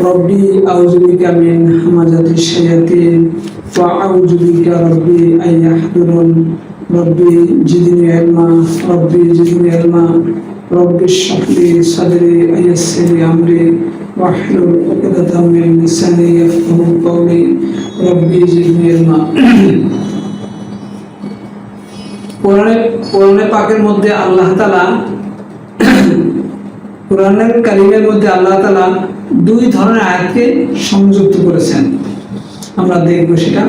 ربي أعوذ بك من همزة الشياطين وأعوذ بك ربي أن يحضرون ربي زدني علما ربي زدني علما ربي اشرح لي صدري ويسر لي أمري واحلل عقدة من لساني يفقه قولي ربي زدني علما কোরআনে কোরআনে পাকের মধ্যে আল্লাহ তালা কোরআনের কারিমের মধ্যে আল্লাহ তালা দুই ধরনের আয়াতকে সংযুক্ত করেছেন। আমরা দেখব সেটা।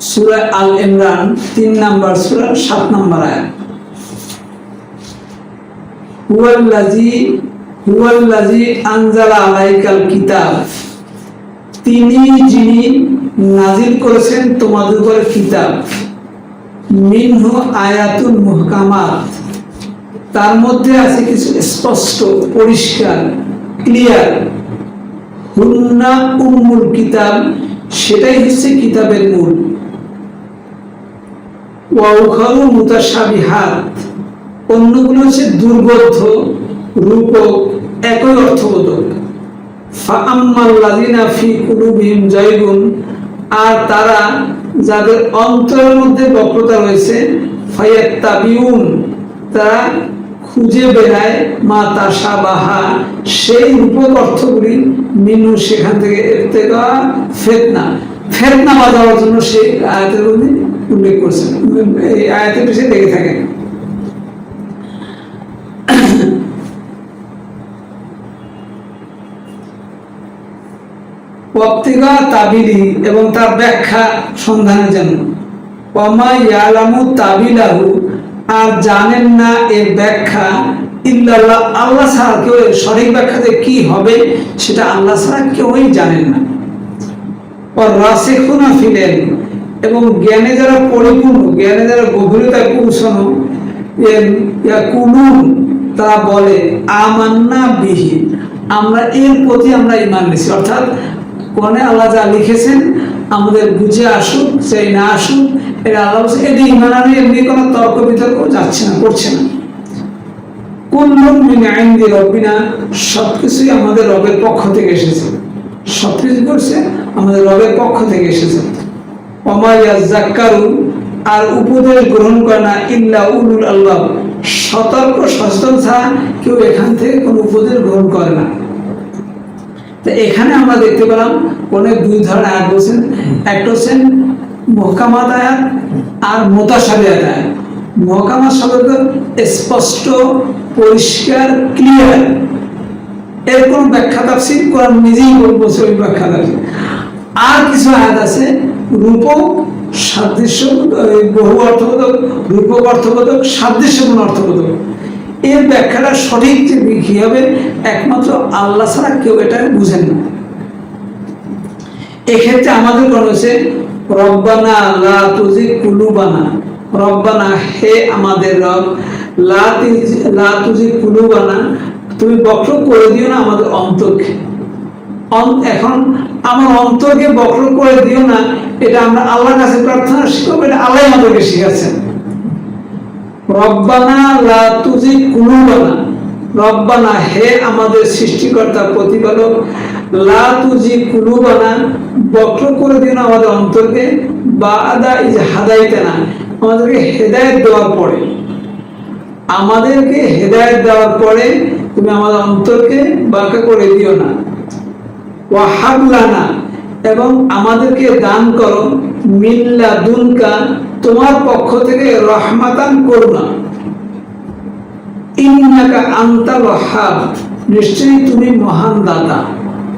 সুরা আল ইমরান তিন নাম্বার সুরা, সাত নাম্বার আয়াত। হুয়াল্লাজি হুয়াল্লাজি আনজালা আলাইকাল কিতাব। তিনি যিনি নাজিল করেছেন তোমাদের উপরে কিতাব। মিনহু আয়াতুল তার মধ্যে আছে কিছু স্পষ্ট, পরিষ্কার ক্লিয়ার হুন্না উম্মুল কিতাব, সেটাই হচ্ছে কিতাবের মূল। ওয়াউখারু অন্যগুলো হচ্ছে রূপক, একই অর্থবোধক। ফাআম্মাল্লাযিনা ফি কুলুবিহিম আর তারা যাদের অন্তরের মধ্যে বক্রতা রয়েছে তারা খুঁজে বেড়ায় মা তাসা বাহা সেই রূপক অর্থগুলি মিনু সেখান থেকে এর্তেগা ফেতনা। ফেতনা বাজাবার জন্য সেই আয়াতের মধ্যে উল্লেখ করছেন এই আয়াতের পিছিয়ে লেগে থাকেন ওয়াক্তিগা তাবিলি এবং তার ব্যাখ্যা সন্ধানের জন্য। ইয়ালামু তাবিলাহু, আর জানেন না এর ব্যাখ্যা ইল্লাল্লাহ, আল্লাহ ছাড়া কেউ সঠিক কি হবে সেটা আল্লাহ ছাড়া কেউই জানেন না। ও রাসিখুনা ফিলেন এবং জ্ঞানে যারা পরিপূর্ণ, জ্ঞানে যারা গভীরতায় পৌঁছানো তারা বলে, আমান্না বিহি। আমরা এর প্রতি আমরা ইমান নিছি অর্থাৎ কোরআনে আল্লাহ যা লিখেছেন, আমাদের বুঝে আসুক সেই না আসুক এটা আল্লাহ বলছে এটি ইমান আনে, এমনি কোনো তর্ক বিতর্ক যাচ্ছে না, করছে না। কুল্লুম মিন আইন্দি রব্বিনা, সবকিছুই আমাদের রবের পক্ষ থেকে এসেছে। সবকিছু করছে, আমাদের রবের পক্ষ থেকে এসেছে। অমাইয়া জাক্কারু আর উপদেশ গ্রহণ করে না, ইল্লা উলুল আল্লাহ। সতর্ক, সচেতন ছাড়া কেউ এখান থেকে কোনো উপদেশ গ্রহণ করে না। তো এখানে আমরা দেখতে পেলাম অনেক দুই ধরনের আয়াত বলছেন একটা হচ্ছেন মহকামাত আয়াত আর মোতাসাবি আয়াত। মহকামাত শব্দ স্পষ্ট, পরিষ্কার ক্লিয়ার এর কোনো ব্যাখ্যা তাফসির কোরআন নিজেই বলছে ওই ব্যাখ্যা তাফসির। আর কিছু আয়াত আছে, রূপক সাদৃশ্য বহু অর্থবোধক, রূপক অর্থবোধক, সাদৃশ্যপূর্ণ অর্থবোধক। এর ব্যাখ্যাটা সঠিক যে কি হবে, একমাত্র আল্লাহ ছাড়া কেউ এটা বুঝেন না। এক্ষেত্রে আমাদের মনে হচ্ছে, রব্বানা লা তুজি কুলুবানা। রব্বানা, হে আমাদের রব, লা লা তুজি কুলুবানা। তুমি বক্র করে দিও না আমাদের অন্তরকে। অন- এখন আমার অন্তরকে বক্র করে দিও না, এটা আমরা আল্লাহর কাছে প্রার্থনা শিখব, এটা আল্লাহ আমাদেরকে শিখাচ্ছেন। রব্বানা লা তুজি কুলুবানা। রব্বানা, হে আমাদের সৃষ্টিকর্তা প্রতিপালক, লা তুজি কুলুবানা, বক্র করে দিন আমাদের অন্তরকে, বাদা ইজ হাদাইতে না আমাদেরকে হেদায়েত দেওয়ার পরে, আমাদেরকে হেদায়েত দেওয়ার পরে তুমি আমাদের অন্তরকে বাঁকা করে দিও না। ওয়াহাবলানা এবং আমাদেরকে দান করো। মিল্লা দুনকা তোমার পক্ষ থেকে রহমাতান করুণা। ইন্নাকা আন্তা ওয়াহাব, নিশ্চয়ই তুমি মহান দাতা।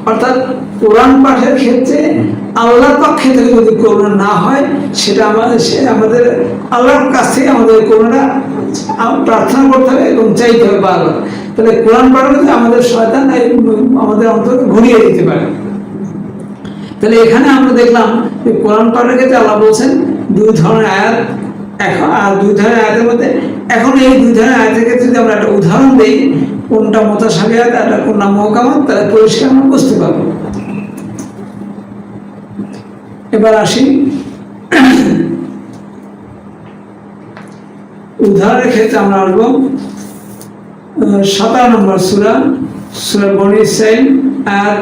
অর্থাৎ কোরআন পাঠের ক্ষেত্রে আল্লাহর পক্ষে থেকে যদি করুণা না হয়, সেটা আমাদের সে আমাদের আল্লাহর কাছ আমাদের করুণা প্রার্থনা করতে হবে এবং চাইতে হবে বারবার। তাহলে কোরআন পাঠ আমাদের শয়তান আমাদের অন্তরকে ঘুরিয়ে দিতে পারে। তাহলে এখানে আমরা দেখলাম যে কোরআন পাঠের ক্ষেত্রে আল্লাহ বলছেন, দুই ধরনের আয়াত এখন আর দুই ধরনের আয়াতের মধ্যে এখন এই দুই ধরনের আয়াতের ক্ষেত্রে যদি আমরা একটা উদাহরণ দিই, কোনটা মোতাসাবি আয়াত আর কোনটা মহকামাত, তাহলে পরিষ্কার আমরা বুঝতে পারব। এবার আসি। উদাহরণের ক্ষেত্রে আমরা আসব সাতান্ন নম্বর সুরা সুরা বনি ইসরাইল, আর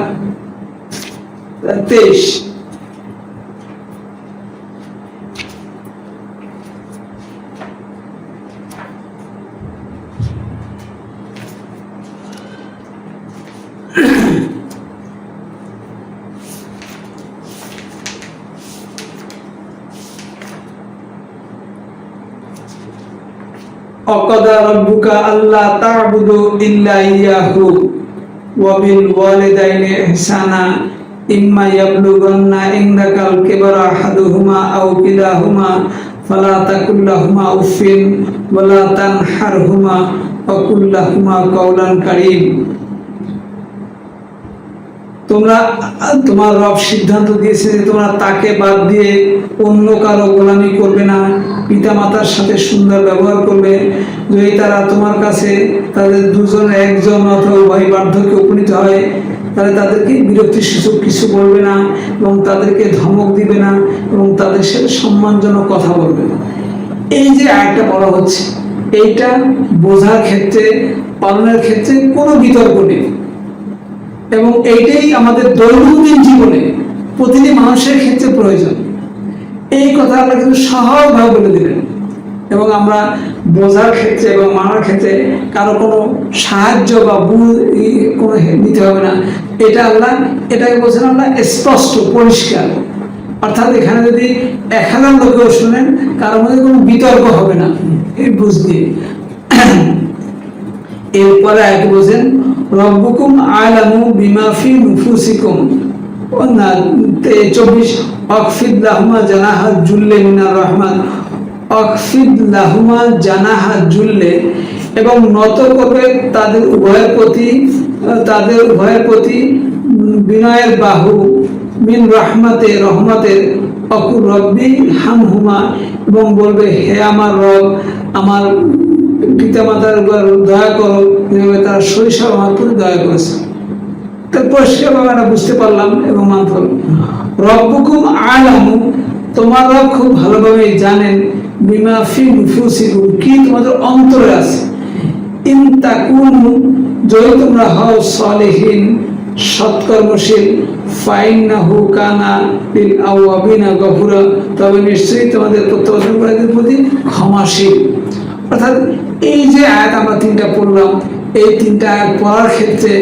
তেইশ অকদা রব্বুকা আল্লাহ তা'বুদু ইল্লা ইয়াহু ওয়া বিল আহাদুহুমা আও কিলাহুমা, ফালা তাকুল লাহুমা উফিন ওয়া লা তানহারহুমা, ওয়া কুল লাহুমা কাওলান কারীম। তোমরা, তোমার রব সিদ্ধান্ত দিয়েছে যে তোমরা তাকে বাদ দিয়ে অন্য কারও গোলামি করবে না পিতা মাতার সাথে সুন্দর ব্যবহার করবে। যদি তারা তোমার কাছে তাদের দুজন, একজন অথবা উভয় বার্ধক্যে উপনীত হয় তাহলে তাদেরকে বিরক্তি সূচক কিছু বলবে না এবং তাদেরকে ধমক দিবে না এবং তাদের সাথে সম্মানজনক কথা বলবে না। এই যে আয়টা বলা হচ্ছে, এইটা বোঝার ক্ষেত্রে, পালনের ক্ষেত্রে কোনো বিতর্ক নেই। এবং এইটাই আমাদের দৈনন্দিন জীবনে প্রতিটি মানুষের ক্ষেত্রে প্রয়োজন। এই কথা আমরা কিন্তু সহজভাবে বলে দিলেন। এবং আমরা বোঝার ক্ষেত্রে এবং মানার ক্ষেত্রে কারও কোনো সাহায্য বা ভুল কোনো নিতে হবে না। এটা আল্লাহ, এটাকে বলছেন আমরা স্পষ্ট, পরিষ্কার। অর্থাৎ এখানে যদি এক হাজার লোকেও শুনেন কারোর মধ্যে কোনো বিতর্ক হবে না, এই বুঝ দিয়ে। এরপরে এক বলছেন, রব্বুকুম আলামু বিমাফি নুফুসিকুম। চব্বিশ, অকফিদ লাহুমা জানাহা জুল্লে মিনার রহমান। অকফিদ লাহুমা জানাহা জুল্লে এবং নত করবে তাদের উভয়ের প্রতি, তাদের উভয়ের প্রতি বিনয়ের বাহু মিন রহমাতে রহমতের অকুর রব্বি হামহুমা এবং বলবে, হে আমার রব, আমার পিতা মাতার উপর দয়া করো তারা শৈশব আমার প্রতি দয়া করেছে। তার পরিষ্কারভাবে আমরা বুঝতে পারলাম এবং মানতে পারলাম। রব্বুকুম আলামু, তোমার রব খুব ভালোভাবেই জানেন বিমা ফি নুফুসিকুম কি তোমাদের অন্তরে আছে? ইন যদি তোমরা হও সলেহীন, সৎকর্মশীল কানা লিল আওয়াবিনা তবে নিশ্চয়ই তোমাদের প্রত্যাবর্তনকারীদের প্রতি ক্ষমাশীল। অর্থাৎ এই যে আয়াত আমরা তিনটা পড়লাম, এই তিনটা আয়াত পড়ার ক্ষেত্রে,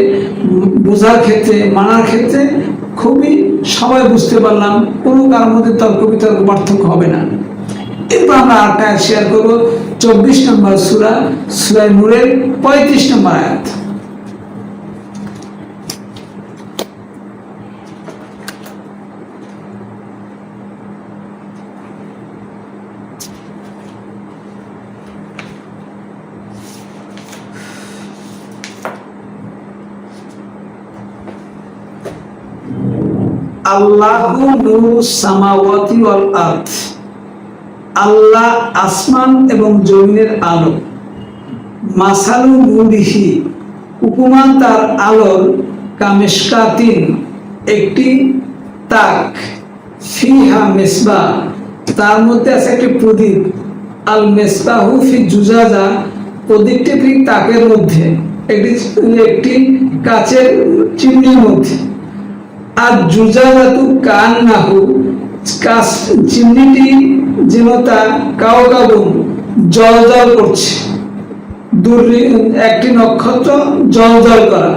বোঝার ক্ষেত্রে, মানার ক্ষেত্রে খুবই সবাই বুঝতে পারলাম, কোনো কারোর মধ্যে তর্ক বিতর্ক পার্থক্য হবে না। এরপর আমরা আয়াত শেয়ার করব। চব্বিশ নম্বর সুরা সুরাই নূরের পঁয়ত্রিশ নম্বর আয়াত। আল্লাহু নূরু সামাওয়াতি ওয়াল আরদ। আল্লাহ আসমান এবং জমিনের আলো। মাসালু নূরিহি উপমান তার আলোর কামেশকাতিন একটি তাক ফিহা মেসবা। তার মধ্যে আছে একটি প্রদীপ। আল মেসবাহু ফি জুজাজা। প্রদীপটি ফি তাকের মধ্যে। একটি একটি কাচের চিমনির মধ্যে। আর জুজাজাতু কান নাহু কাস চিমনিটি যেন তা কাও কাবু জল জল করছে। একটি নক্ষত্র জল জল করা।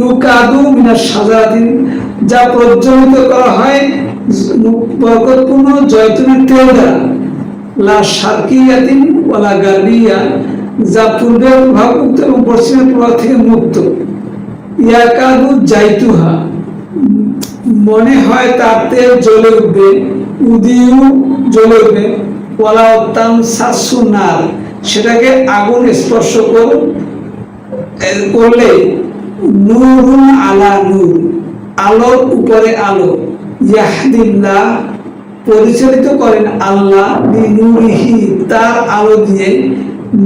ইউকাদু মিনার যা প্রজ্বলিত করা হয় বরকতপূর্ণ জয়তুনের তেল দ্বারা। লা গার্বিয়া, যা এবং পশ্চিমের প্রভাব থেকে মুক্ত। ইয়াকাদু জাইতুহা, মনে হয় তার তেল জ্বলে উঠবে। উদিউ জ্বলে উঠবে ওলা উত্তাম সাসু নার সেটাকে আগুন স্পর্শ করলে আলা নূর, আলোর উপরে আলো। ইয়াহদিল্লাহ পরিচালিত করেন আল্লাহ তার আলো দিয়ে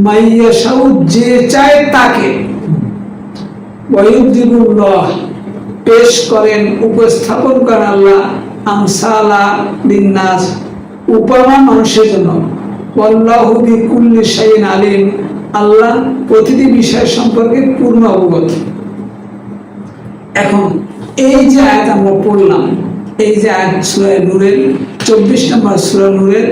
মাইয়াশাউ যে চায় তাকে। পেশ করেন, উপস্থাপন করেন আল্লাহ উপমা মানুষের জন্য। আলিম, আল্লাহ প্রতিটি বিষয় সম্পর্কে পূর্ণ অবগত। এখন, এই যে আয়াত আমরা পড়লাম, এই যে আয়াত সূরা নূরের, চব্বিশ নম্বর নূরের,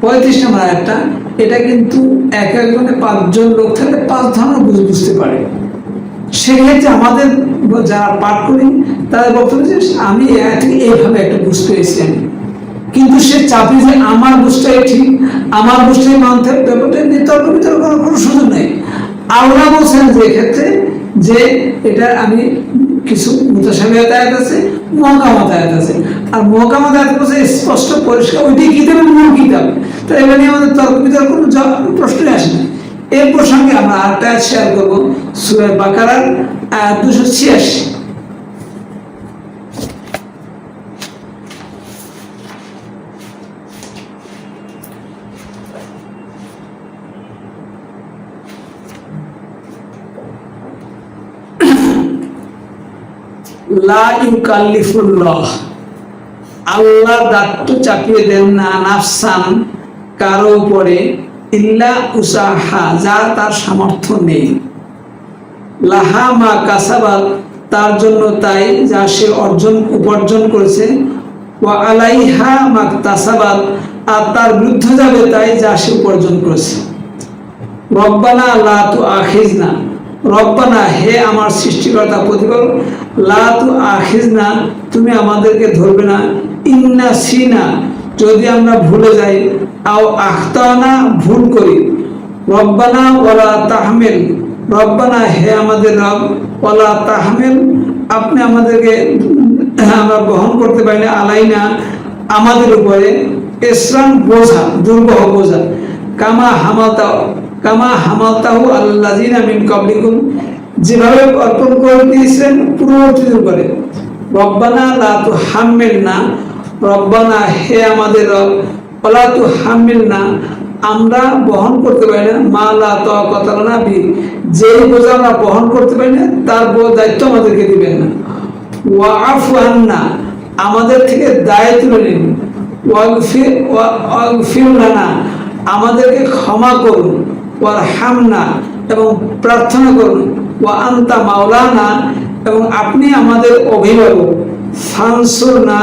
পঁয়ত্রিশ নম্বর আয়াতটা, এটা কিন্তু এক একজনে পাঁচজন লোক থাকলে পাঁচ ধরনের বুঝ বুঝতে পারে। সেক্ষেত্রে আমাদের যারা পাঠ করি, তাদের বক্তব্য যে আমি এইভাবে একটা বুঝ পেয়েছি আমি। কিন্তু সে চাপে যে আমার বুঝটাই ঠিক, আমার বুঝটাই মানতে হবে, ব্যাপারটা নিয়ে তর্ক বিতর্ক করার কোনো সুযোগ নেই। আল্লাহ বলছেন যে ক্ষেত্রে যে এটা আমি কিছু মুতাসাবিহাত আয়াত আছে মহকামাত আয়াত আছে। আর মহকামাত আয়াত বলছে স্পষ্ট, পরিষ্কার, ওইটাই কিতাবের মূল কিতাব। তো এবার নিয়ে আমাদের তর্ক বিতর্ক কোনো প্রশ্নই আসে না। এর প্রসঙ্গে আমরা আরেকটা শেয়ার করব, সুরে বাকারার দুশো ছিয়াশি। আল্লাহ দায়িত্ব চাপিয়ে দেন না, নাফসান কারও উপরে। ইল্লা উসাহা যা তার সামর্থ্য নেই। লাহা মা কাসাবাত তার জন্য তাই যা সে অর্জন, উপার্জন করেছে। ওয়া আলাইহা মা তাসাবাত আর তার বিরুদ্ধে যাবে তাই যা সে উপার্জন করেছে। রব্বানা লা তু রব্বানা, হে আমার সৃষ্টিকর্তা প্রতিপাল লা তু আখিজনা তুমি আমাদেরকে ধরবে না। ইন্না সিনা, যদি আমরা ভুলে যাই আও আখতানা ভুল করি। রব্বানা ওয়ালা তাহমেল। রব্বানা হে আমাদের রব, ওয়ালা তাহমেল। আপনি আমাদেরকে, আমরা বহন করতে পারি না, আলাইনা আমাদের উপরে। ইসরান বোঝা, দুর্বহ বোঝা। কামা হামাতা কামা হামাতাহু আল্লাযিনা মিন কাবলিকুম যেভাবে অর্পণ করে দিয়েছিলেন পূর্ববর্তীদের উপরে। রব্বানা লা তুহাম্মিলনা। রব্বানা হে আমাদের রব ওলা তু হামিলনা, আমরা বহন করতে পারি না। মা লা তাকাতা লানা বি, যেই বোঝা আমরা বহন করতে পারি না, তার দায়িত্ব আমাদেরকে দিবেন না। ওয়া আফু আন্না, আমাদের থেকে দায় তুলে নিন ওয়াগফির ওয়াগফির লানা, আমাদেরকে ক্ষমা করুন। ওয়ার হামনা এবং প্রার্থনা করুন। ওয়া আন্তা মাওলানা, এবং আপনি আমাদের অভিভাবক। ফানসুর না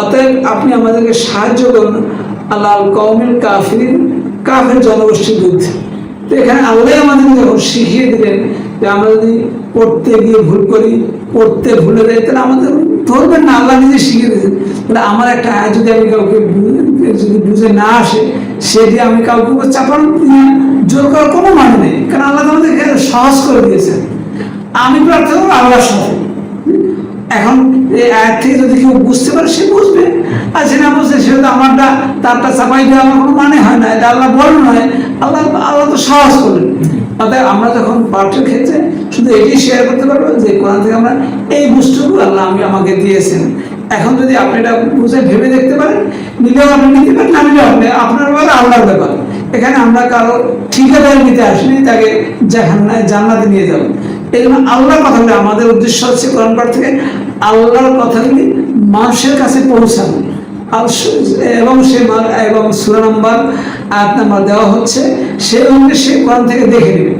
অতএব আপনি আমাদেরকে সাহায্য করুন। আল্লাহ কৌমিল কাফির কাফের জনগোষ্ঠীর বিরুদ্ধে তো এখানে আল্লাহ আমাদেরকে যখন শিখিয়ে দিলেন যে আমরা যদি পড়তে গিয়ে ভুল করি, পড়তে ভুলে যাই, তাহলে আমাদের ধরবেন না, আল্লাহ নিজে শিখিয়ে দিয়েছেন। তাহলে আমার একটা আয় যদি আমি কাউকে যদি বুঝে না আসে সেটি আমি কাউকে চাপানো জোর করার কোনো মানে নেই। কারণ আল্লাহ আমাদেরকে সহজ করে দিয়েছেন। আমি প্রার্থনা আল্লাহর সাথে। এখন আয়াত থেকে যদি কেউ বুঝতে পারে, সে বুঝবে। আর সে না বুঝছে সে তো আমারটা, তারটা চাপাই দেওয়া আমার কোনো মানে হয় না, এটা আল্লাহ বল নয়। আল্লাহ আল্লাহ তো সাহস করলেন অতএব আমরা যখন পাঠের ক্ষেত্রে শুধু এটি শেয়ার করতে পারব যে, কোরআন থেকে আমরা এই বুঝটুকু আল্লাহ আমি আমাকে দিয়েছেন। এখন যদি আপনি এটা বুঝে ভেবে দেখতে পারেন, নিলেও আপনি নিতে পারেন, না নিলেও আপনি, আপনার ব্যাপার আল্লাহর ব্যাপার। এখানে আমরা কারও ঠিকাদার নিতে আসিনি, তাকে জাহান্নায় জান্নাতে নিয়ে যাব। এই জন্য আল্লাহর আমাদের উদ্দেশ্য হচ্ছে কোরআন পাঠ থেকে আল্লাহর মানুষের কাছে পৌঁছানো। এবং সে এবং সুরা নাম্বার নাম্বার দেওয়া হচ্ছে কোরআন থেকে দেখে নেবে।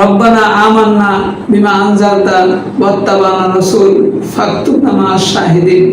রব্বানা আমান্না বিমা আনজালতা, ওয়াত্তাবানা রাসূল, ফাকতুবনা মা শাহিদিন।